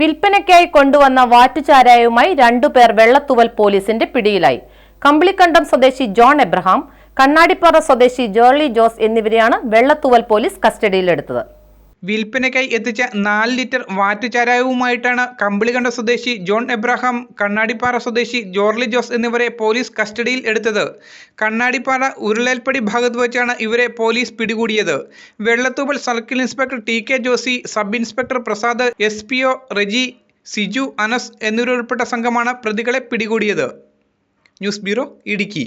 വിൽപ്പനയ്ക്കായി കൊണ്ടുവന്ന വാറ്റുചാരായവുമായി രണ്ടുപേർ വെള്ളത്തുവൽ പോലീസിന്റെ പിടിയിലായി. കമ്പിളിക്കണ്ടം സ്വദേശി ജോൺ എബ്രഹാം കണ്ണാടിപ്പാറ സ്വദേശി ജോർലി ജോസ് എന്നിവരെയാണ് വെള്ളത്തുവൽ പോലീസ് കസ്റ്റഡിയിലെടുത്തത്. വിൽപ്പനയ്ക്കായി എത്തിച്ച നാല് ലിറ്റർ വാറ്റ് വാറ്റുചാരായവുമായിട്ടാണ് കമ്പിളികണ്ട സ്വദേശി ജോൺ എബ്രഹാം കണ്ണാടിപ്പാറ സ്വദേശി ജോർലി ജോസ് എന്നിവരെ പോലീസ് കസ്റ്റഡിയിൽ എടുത്തത്. കണ്ണാടിപ്പാറ ഉരുളേൽപ്പടി ഭാഗത്ത് വെച്ചാണ് ഇവരെ പോലീസ് പിടികൂടിയത്. Vellathooval circle inspector T K Josy sub inspector Prasad S P O Reji Siju Anas എന്നിവരുൾപ്പെട്ട സംഘമാണ് പ്രതികളെ പിടികൂടിയത്. News bureau Idukki.